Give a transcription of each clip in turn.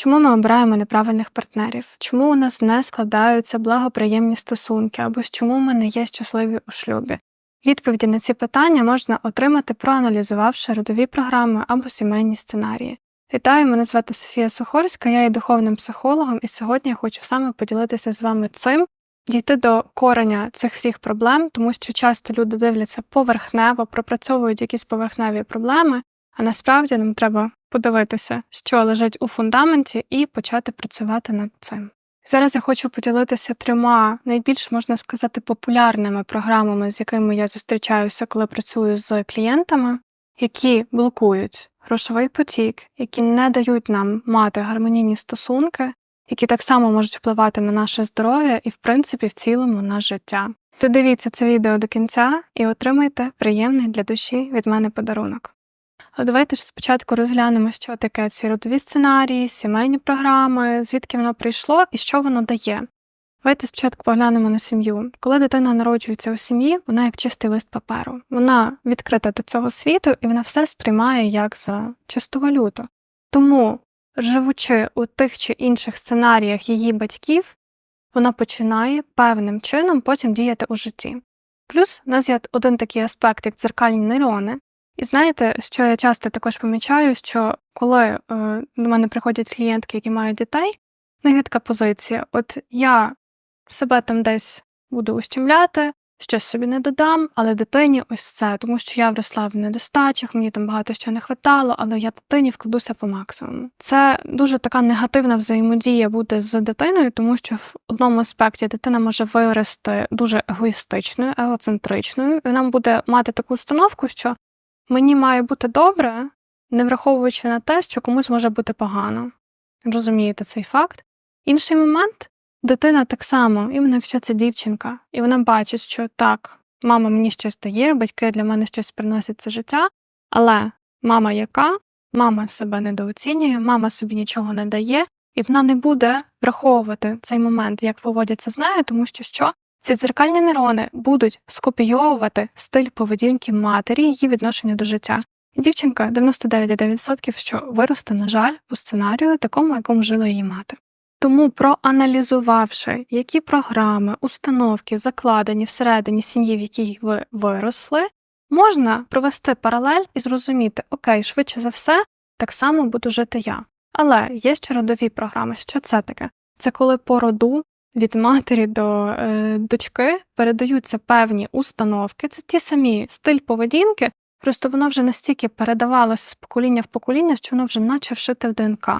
Чому ми обираємо неправильних партнерів? Чому у нас не складаються благоприємні стосунки, або чому ми не є щасливі у шлюбі? Відповіді на ці питання можна отримати, проаналізувавши родові програми або сімейні сценарії. Вітаю, мене звати Софія Сухорська, я є духовним психологом, і сьогодні я хочу саме поділитися з вами цим, дійти до кореня цих всіх проблем, тому що часто люди дивляться поверхнево, пропрацьовують якісь поверхневі проблеми, а насправді нам треба подивитися, що лежить у фундаменті, і почати працювати над цим. Зараз я хочу поділитися трьома найбільш можна сказати популярними програмами, з якими я зустрічаюся, коли працюю з клієнтами, які блокують грошовий потік, які не дають нам мати гармонійні стосунки, які так само можуть впливати на наше здоров'я і, в принципі, в цілому на життя. То дивіться це відео до кінця і отримайте приємний для душі від мене подарунок. Давайте ж спочатку розглянемо, що таке ці родові сценарії, сімейні програми, звідки воно прийшло і що воно дає. Давайте спочатку поглянемо на сім'ю. Коли дитина народжується у сім'ї, вона як чистий лист паперу. Вона відкрита до цього світу і вона все сприймає як за чисту валюту. Тому, живучи у тих чи інших сценаріях її батьків, вона починає певним чином потім діяти у житті. Плюс у нас є один такий аспект, як дзеркальні нейрони, і знаєте, що я часто також помічаю, що коли е, до мене приходять клієнтки, які мають дітей, ну є така позиція: от я себе там десь буду ущемляти, щось собі не додам, але дитині ось це, тому що я вросла в недостачах, мені там багато що не хватало, але я дитині вкладуся по максимуму. Це дуже така негативна взаємодія буде з дитиною, тому що в одному аспекті дитина може вирости дуже егоїстичною, егоцентричною, і вона буде мати таку установку, що Мені має бути добре, не враховуючи на те, що комусь може бути погано. Розумієте цей факт? Інший момент дитина так само, іменно якщо це дівчинка, і вона бачить, що так, мама мені щось дає, батьки для мене щось приносять це життя, але мама яка, мама себе недооцінює, мама собі нічого не дає, і вона не буде враховувати цей момент, як поводяться з нею, тому що що ці дзеркальні нейрони будуть скопійовувати стиль поведінки матері її відношення до життя. Дівчинка 99,9% що виросте, на жаль, по сценарію, такому, якому жила її мати. Тому, проаналізувавши, які програми, установки закладені всередині сім'ї, в якій ви виросли, можна провести паралель і зрозуміти, окей, швидше за все, так само буду жити я. Але є ще родові програми. Що це таке? Це коли по роду від матері до е, дочки передаються певні установки. Це ті самі стиль поведінки, просто воно вже настільки передавалося з покоління в покоління, що воно вже наче вшите в ДНК.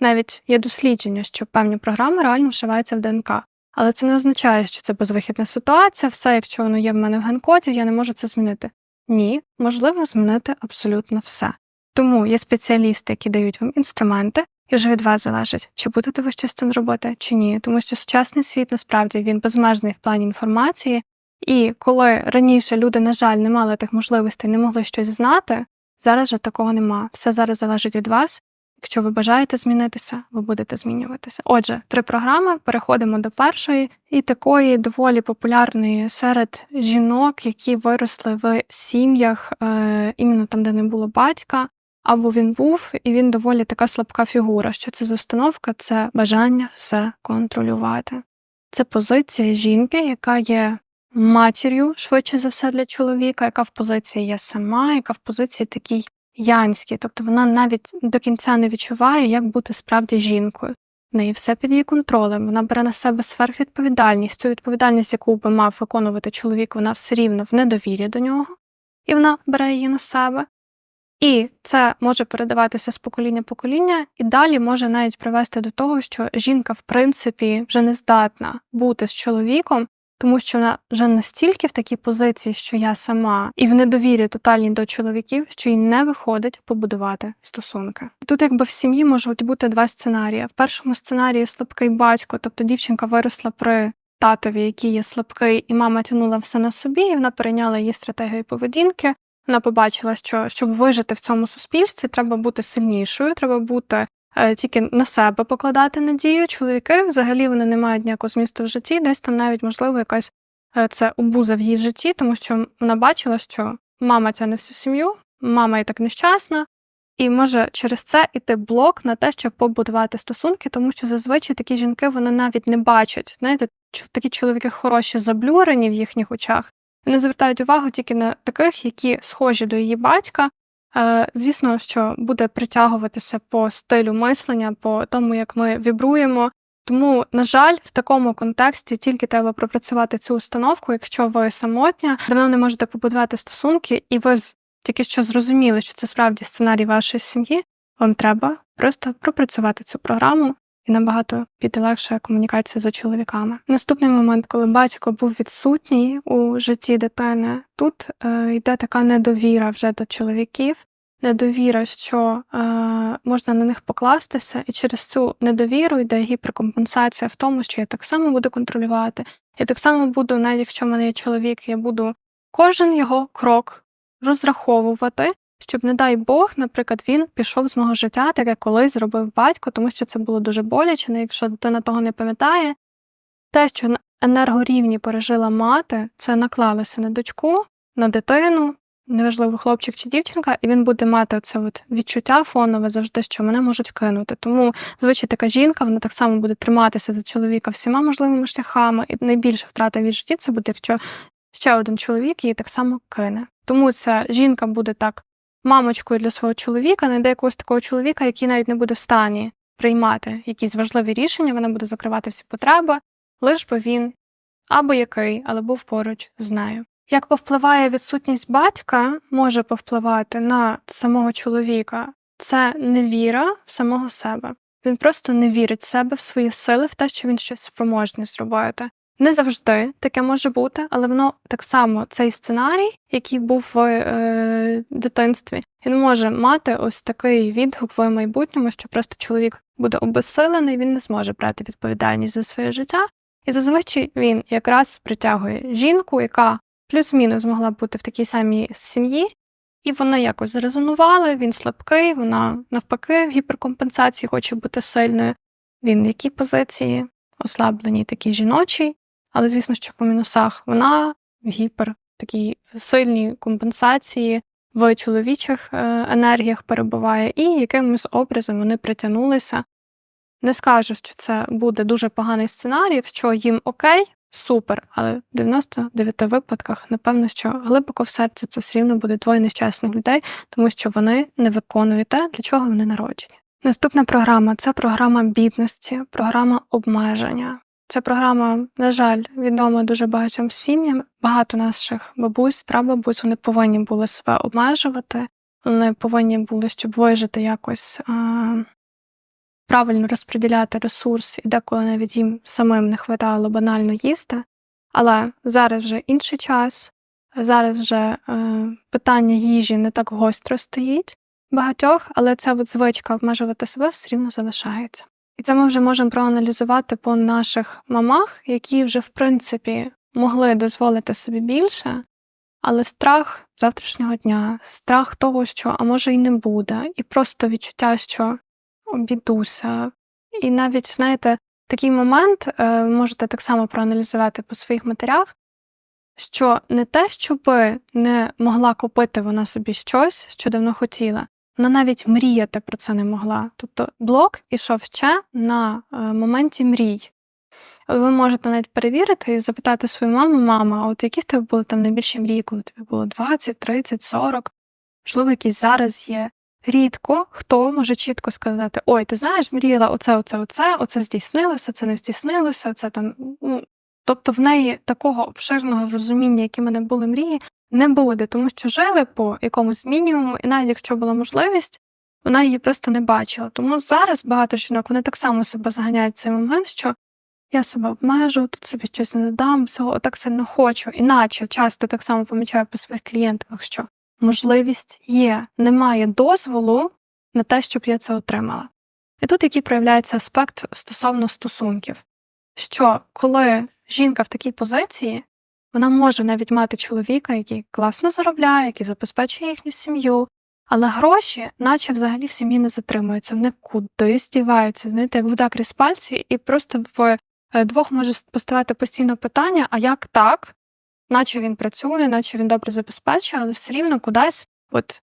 Навіть є дослідження, що певні програми реально вшиваються в ДНК. Але це не означає, що це безвихідна ситуація, все, якщо воно є в мене в генкоді, я не можу це змінити. Ні, можливо змінити абсолютно все. Тому є спеціалісти, які дають вам інструменти, і вже від вас залежить, чи будете ви щось з робити, чи ні. Тому що сучасний світ насправді він безмежний в плані інформації, і коли раніше люди, на жаль, не мали тих можливостей, не могли щось знати, зараз же такого нема. Все зараз залежить від вас. Якщо ви бажаєте змінитися, ви будете змінюватися. Отже, три програми. Переходимо до першої і такої доволі популярної серед жінок, які виросли в сім'ях, е, іменно там, де не було батька, або він був, і він доволі така слабка фігура. Що це за? Це бажання все контролювати. Це позиція жінки, яка є матір'ю, швидше за все, для чоловіка, яка в позиції є сама, яка в позиції такій янській. Тобто вона навіть до кінця не відчуває, як бути справді жінкою. В неї все під її контролем, вона бере на себе сфер відповідальність, ту відповідальність, яку би мав виконувати чоловік, вона все рівно в недовірі до нього, і вона бере її на себе. І це може передаватися з покоління покоління, і далі може навіть привести до того, що жінка, в принципі, вже не здатна бути з чоловіком, тому що вона вже настільки в такій позиції, що я сама, і в недовірі тотальній до чоловіків, що їй не виходить побудувати стосунки. Тут, якби в сім'ї можуть бути два сценарії. В першому сценарії слабкий батько, тобто дівчинка виросла при татові, який є слабкий, і мама тянула все на собі, і вона перейняла її стратегію поведінки. Вона побачила, що щоб вижити в цьому суспільстві, треба бути сильнішою, треба бути е, тільки на себе покладати надію. Чоловіки взагалі вони не мають ніякого змісту в житті, десь там навіть можливо якась е, це обуза в її житті, тому що вона бачила, що мама тяне всю сім'ю, мама і так нещасна, і може через це іти блок на те, щоб побудувати стосунки, тому що зазвичай такі жінки вони навіть не бачать. Знаєте, такі чоловіки хороші заблюрені в їхніх очах. Вони звертають увагу тільки на таких, які схожі до її батька. Е, Звісно, що буде притягуватися по стилю мислення, по тому, як ми вібруємо. Тому, на жаль, в такому контексті тільки треба пропрацювати цю установку, якщо ви самотня, давно не можете побудувати стосунки, і ви тільки що зрозуміли, що це справді сценарій вашої сім'ї, вам треба просто пропрацювати цю програму. І набагато піде легша комунікація за чоловіками. Наступний момент, коли батько був відсутній у житті дитини, тут е, йде така недовіра вже до чоловіків, недовіра, що е, можна на них покластися, і через цю недовіру йде гіперкомпенсація в тому, що я так само буду контролювати. Я так само буду, навіть якщо в мене є чоловік, я буду кожен його крок розраховувати, щоб, не дай Бог, наприклад, він пішов з мого життя, так як колись зробив батько, тому що це було дуже боляче, ну, якщо дитина того не пам'ятає. Те, що на енергорівні пережила мати, це наклалося на дочку, на дитину, неважливо, хлопчик чи дівчинка, і він буде мати це відчуття фонове завжди, що мене можуть кинути. Тому, звичай, така жінка, вона так само буде триматися за чоловіка всіма можливими шляхами, і найбільша втрата від житті це буде, якщо ще один чоловік її так само кине. Тому ця жінка буде так мамочкою для свого чоловіка, знайде якогось такого чоловіка, який навіть не буде в стані приймати якісь важливі рішення, вона буде закривати всі потреби, лиш би він або який, але був поруч з нею. Як повпливає відсутність батька, може повпливати на самого чоловіка, це невіра в самого себе. Він просто не вірить в себе, в свої сили, в те, що він щось спроможний зробити. Не завжди таке може бути, але воно так само цей сценарій, який був в е, дитинстві, він може мати ось такий відгук в майбутньому, що просто чоловік буде обезсилений, він не зможе брати відповідальність за своє життя. І зазвичай він якраз притягує жінку, яка плюс-мінус змогла бути в такій самій сім'ї, і вони якось зрезонували, він слабкий, вона навпаки в гіперкомпенсації хоче бути сильною. Він в якій позиції? Ослабленій такій жіночій, але звісно, що по мінусах вона в гіпер такій сильній компенсації в чоловічих е, енергіях перебуває, і якимось образом вони притягнулися. Не скажу, що це буде дуже поганий сценарій, що їм окей, супер, але в 99 випадках, напевно, що глибоко в серці це все рівно буде двоє нещасних людей, тому що вони не виконують те, для чого вони народжені. Наступна програма це програма бідності, програма обмеження. Ця програма, на жаль, відома дуже багатьом сім'ям. Багато наших бабусь, прабабусь, вони повинні були себе обмежувати, вони повинні були, щоб вижити якось а, правильно розподіляти ресурс, і деколи навіть їм самим не хватало банально їсти. Але зараз вже інший час, зараз вже е, питання їжі не так гостро стоїть багатьох, але ця от звичка обмежувати себе все рівно залишається. І це ми вже можемо проаналізувати по наших мамах, які вже в принципі могли дозволити собі більше, але страх завтрашнього дня, страх того, що а може і не буде, і просто відчуття, що обідуся. І навіть, знаєте, такий момент е, можете так само проаналізувати по своїх матерях, що не те, щоб не могла купити вона собі щось, що давно хотіла, вона навіть мріяти про це не могла. Тобто блок ішов ще на е, моменті мрій. Ви можете навіть перевірити і запитати свою маму, мама, от які в тебе були там найбільші мрії, коли тобі було 20, 30, 40, можливо, якісь зараз є. Рідко хто може чітко сказати: Ой, ти знаєш, мріяла оце, оце, оце, оце здійснилося, це не здійснилося, це там. Ну, тобто в неї такого обширного розуміння, які в мене були мрії, не буде, тому що жили по якомусь мінімуму, і навіть якщо була можливість, вона її просто не бачила. Тому зараз багато жінок вони так само себе заганяють в цей момент, що я себе обмежу, тут собі щось не дам, всього так сильно хочу. Іначе часто так само помічаю по своїх клієнтках, що можливість є, немає дозволу на те, щоб я це отримала. І тут який проявляється аспект стосовно стосунків, що коли жінка в такій позиції, вона може навіть мати чоловіка, який класно заробляє, який забезпечує їхню сім'ю, але гроші, наче взагалі в сім'ї не затримуються, вони кудись діваються, знаєте, як вода крізь пальці, і просто в е, двох може поставати постійно питання: а як так? Наче він працює, наче він добре забезпечує, але все рівно кудись от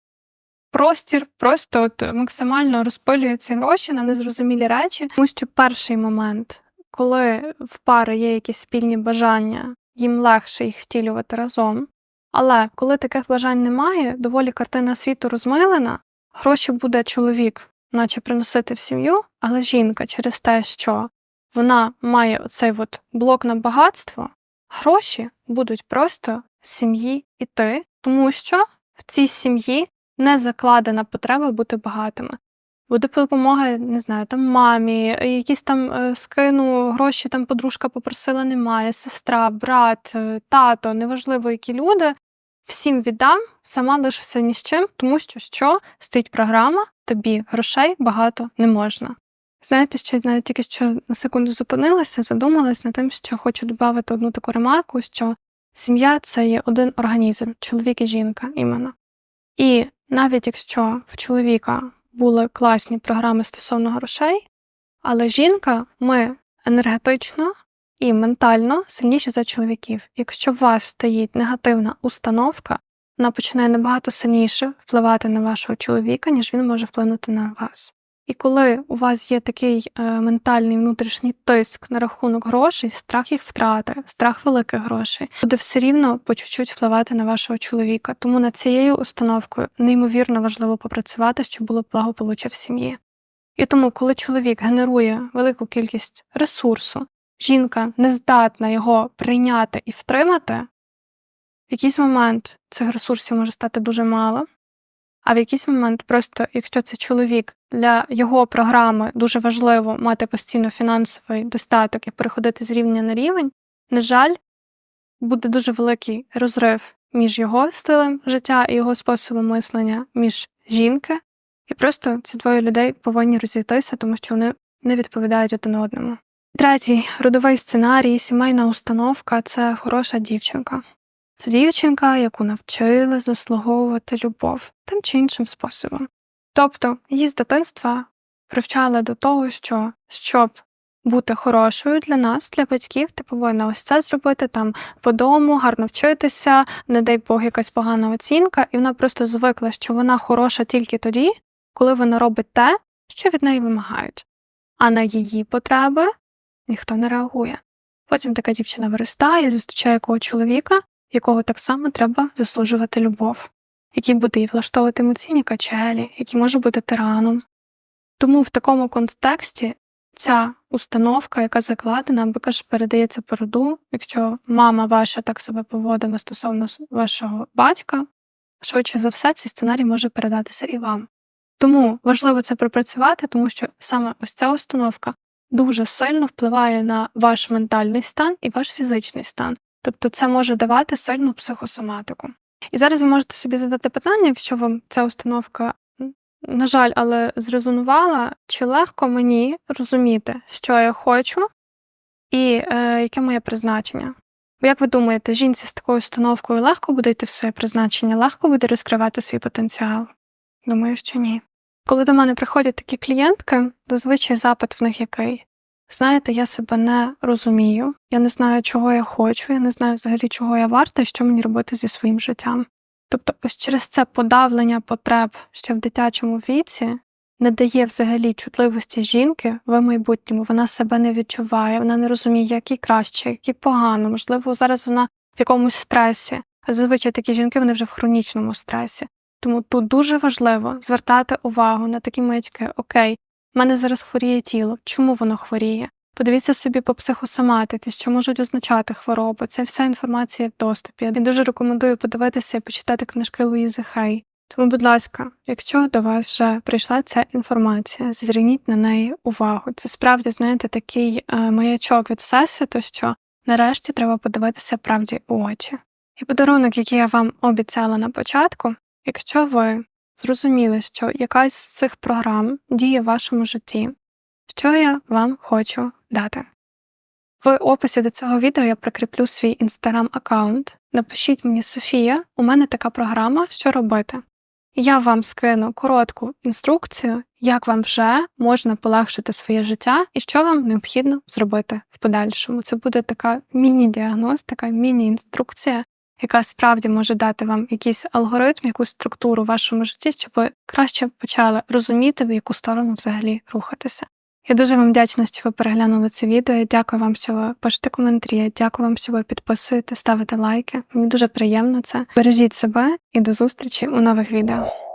простір просто от максимально розпилює ці гроші на незрозумілі речі, тому що перший момент, коли в пари є якісь спільні бажання, їм легше їх втілювати разом. Але коли таких бажань немає, доволі картина світу розмилена, гроші буде чоловік, наче приносити в сім'ю, але жінка через те, що вона має оцей от блок на багатство, гроші будуть просто з сім'ї іти, тому що в цій сім'ї не закладена потреба бути багатими. Буде допомога, не знаю, там мамі, якісь там е, скину гроші, там подружка попросила, немає, сестра, брат, е, тато, неважливо, які люди. Всім віддам, сама лишуся ні з чим, тому що що стоїть програма, тобі грошей багато не можна. Знаєте, що навіть тільки що на секунду зупинилася, задумалась над тим, що хочу додати одну таку ремарку, що сім'я це є один організм, чоловік і жінка іменно. І навіть якщо в чоловіка були класні програми стосовно грошей, але жінка, ми енергетично і ментально сильніші за чоловіків. Якщо в вас стоїть негативна установка, вона починає набагато сильніше впливати на вашого чоловіка, ніж він може вплинути на вас. І коли у вас є такий е, ментальний внутрішній тиск на рахунок грошей, страх їх втрати, страх великих грошей, буде все рівно по чуть-чуть впливати на вашого чоловіка. Тому над цією установкою неймовірно важливо попрацювати, щоб було благополуччя в сім'ї. І тому, коли чоловік генерує велику кількість ресурсу, жінка не здатна його прийняти і втримати, в якийсь момент цих ресурсів може стати дуже мало. А в якийсь момент, просто якщо це чоловік, для його програми дуже важливо мати постійно фінансовий достаток і переходити з рівня на рівень, на жаль, буде дуже великий розрив між його стилем життя і його способом мислення, між жінки, і просто ці двоє людей повинні розійтися, тому що вони не відповідають один одному. Третій родовий сценарій, сімейна установка це хороша дівчинка. Це дівчинка, яку навчили заслуговувати любов тим чи іншим способом. Тобто її з дитинства привчали до того, що щоб бути хорошою для нас, для батьків, ти повинна ось це зробити там по дому, гарно вчитися, не дай Бог, якась погана оцінка, і вона просто звикла, що вона хороша тільки тоді, коли вона робить те, що від неї вимагають. А на її потреби ніхто не реагує. Потім така дівчина виростає, зустрічає якого чоловіка, якого так само треба заслужувати любов, який буде їй влаштовувати емоційні качелі, який може бути тираном. Тому в такому контексті ця установка, яка закладена, або каже, передається по роду, якщо мама ваша так себе поводила стосовно вашого батька, швидше за все, цей сценарій може передатися і вам. Тому важливо це пропрацювати, тому що саме ось ця установка дуже сильно впливає на ваш ментальний стан і ваш фізичний стан. Тобто це може давати сильну психосоматику. І зараз ви можете собі задати питання, якщо вам ця установка, на жаль, але зрезонувала, чи легко мені розуміти, що я хочу і е, яке моє призначення. Бо як ви думаєте, жінці з такою установкою легко буде йти в своє призначення, легко буде розкривати свій потенціал? Думаю, що ні. Коли до мене приходять такі клієнтки, зазвичай запит в них який. Знаєте, я себе не розумію, я не знаю, чого я хочу, я не знаю взагалі, чого я варта і що мені робити зі своїм життям. Тобто, ось через це подавлення потреб ще в дитячому віці не дає взагалі чутливості жінки в майбутньому, вона себе не відчуває, вона не розуміє, як їй краще, як їй погано, можливо, зараз вона в якомусь стресі. А зазвичай такі жінки вони вже в хронічному стресі. Тому тут дуже важливо звертати увагу на такі мички, окей, в мене зараз хворіє тіло. Чому воно хворіє? Подивіться собі по психосоматиці, що можуть означати хвороби. Це вся інформація в доступі. Я дуже рекомендую подивитися і почитати книжки Луїзи Хей. Тому, будь ласка, якщо до вас вже прийшла ця інформація, зверніть на неї увагу. Це справді, знаєте, такий е, маячок від всесвіту, що нарешті треба подивитися правді у очі. І подарунок, який я вам обіцяла на початку, якщо ви зрозуміли, що якась з цих програм діє в вашому житті, що я вам хочу дати. В описі до цього відео я прикріплю свій інстаграм-аккаунт. Напишіть мені, Софія, у мене така програма, що робити. Я вам скину коротку інструкцію, як вам вже можна полегшити своє життя і що вам необхідно зробити в подальшому. Це буде така міні-діагностика, міні-інструкція, яка справді може дати вам якийсь алгоритм, якусь структуру в вашому житті, щоб ви краще почали розуміти, в яку сторону взагалі рухатися. Я дуже вам вдячна, що ви переглянули це відео. Я дякую вам, що ви пишете коментарі. Дякую вам, що ви підписуєте, ставите лайки. Мені дуже приємно це. Бережіть себе і до зустрічі у нових відео.